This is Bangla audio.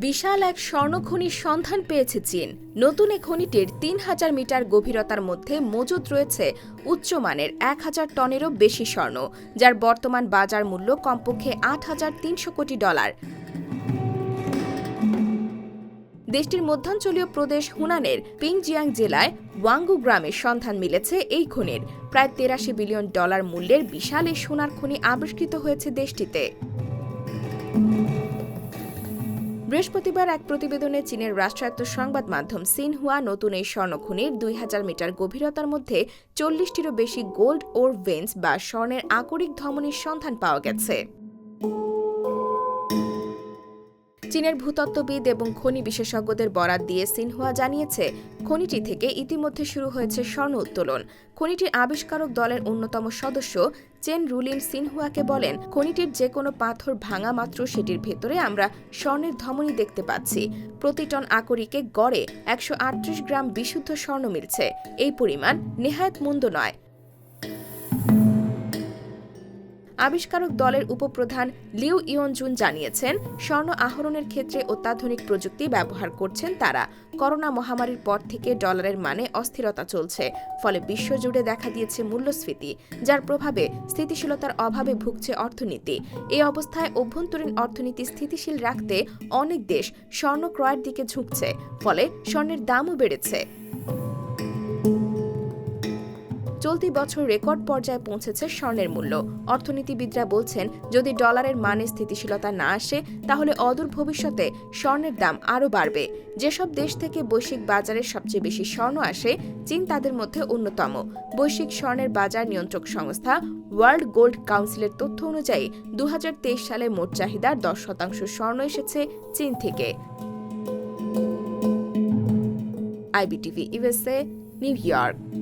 বিশাল এক স্বর্ণখনির সন্ধান পেয়েছে চীন। নতুন এ খনিটির তিন হাজার মিটার গভীরতার মধ্যে মজুদ রয়েছে উচ্চমানের এক হাজার টনেরও বেশি স্বর্ণ, যার বর্তমান বাজার মূল্য কমপক্ষে আট হাজার তিনশো কোটি ডলার। দেশটির মধ্যাঞ্চলীয় প্রদেশ হুনানের পিংজিয়াং জেলায় ওয়াঙ্গু গ্রামের সন্ধান মিলেছে এই খনির। প্রায় তেরাশি বিলিয়ন ডলার মূল্যের বিশাল এই সোনার খনি আবিষ্কৃত হয়েছে দেশটিতে। বৃহস্পতিবার এক প্রতিবেদনে চীনের রাষ্ট্রায়ত্ত সংবাদ মাধ্যম সিনহুয়া নতুন এই স্বর্ণখনির দুই হাজার মিটার গভীরতার মধ্যে চল্লিশটিরও বেশি গোল্ড ওর ভেন্স বা স্বর্ণের আকরিক ধমনির সন্ধান পাওয়া গেছে। চীনের ভূতত্ত্ববিদ এবং খনি বিশেষজ্ঞদের বরাত দিয়ে সিনহুয়া জানিয়েছে, খনিটি থেকে ইতিমধ্যে শুরু হয়েছে স্বর্ণ উত্তোলন। খনিটির আবিষ্কারক দলের অন্যতম সদস্য চেন রুলিন সিনহুয়াকে বলেন, খনিটির যে কোনো পাথর ভাঙা মাত্র সেটির ভেতরে আমরা স্বর্ণের ধমনী দেখতে পাচ্ছি। প্রতি টন আকরিকে গড়ে একশো আটত্রিশ গ্রাম বিশুদ্ধ স্বর্ণ মিলছে। এই পরিমাণ নেহায়ত মন্দ নয়। আবিষ্কারক দলের উপপ্রধান লিউ ইয়নজুন জানিয়েছেন, স্বর্ণ আহরণের ক্ষেত্রে অত্যাধুনিক প্রযুক্তি ব্যবহার করছেন তারা। করোনা মহামারীর পর থেকে ডলারের মানে অস্থিরতা চলছে, ফলে বিশ্বজুড়ে দেখা দিয়েছে মূল্যস্ফীতি, যার প্রভাবে স্থিতিশীলতার অভাবে ভুগছে অর্থনীতি। এই অবস্থায় অভ্যন্তরীণ অর্থনীতি স্থিতিশীল রাখতে অনেক দেশ স্বর্ণ ক্রয়ের দিকে ঝুঁকছে, ফলে স্বর্ণের দামও বেড়েছে। চলতি বছর রেকর্ড পর্যায়ে পৌঁছেছে স্বর্ণের মূল্য। অর্থনীতিবিদরা বলছেন, যদি ডলারের মানে স্থিতিশীলতা না আসে, তাহলে অদূর ভবিষ্যতে স্বর্ণের দাম আরও বাড়বে। যেসব দেশ থেকে বৈশ্বিক বাজারে সবচেয়ে বেশি স্বর্ণ আসে, চীন তাদের মধ্যে অন্যতম। বৈশ্বিক স্বর্ণের বাজার নিয়ন্ত্রক সংস্থা ওয়ার্ল্ড গোল্ড কাউন্সিলের তথ্য অনুযায়ী দু হাজার তেইশ সালে মোট চাহিদার দশ শতাংশ স্বর্ণ এসেছে চীন থেকে। IBTV USA New York.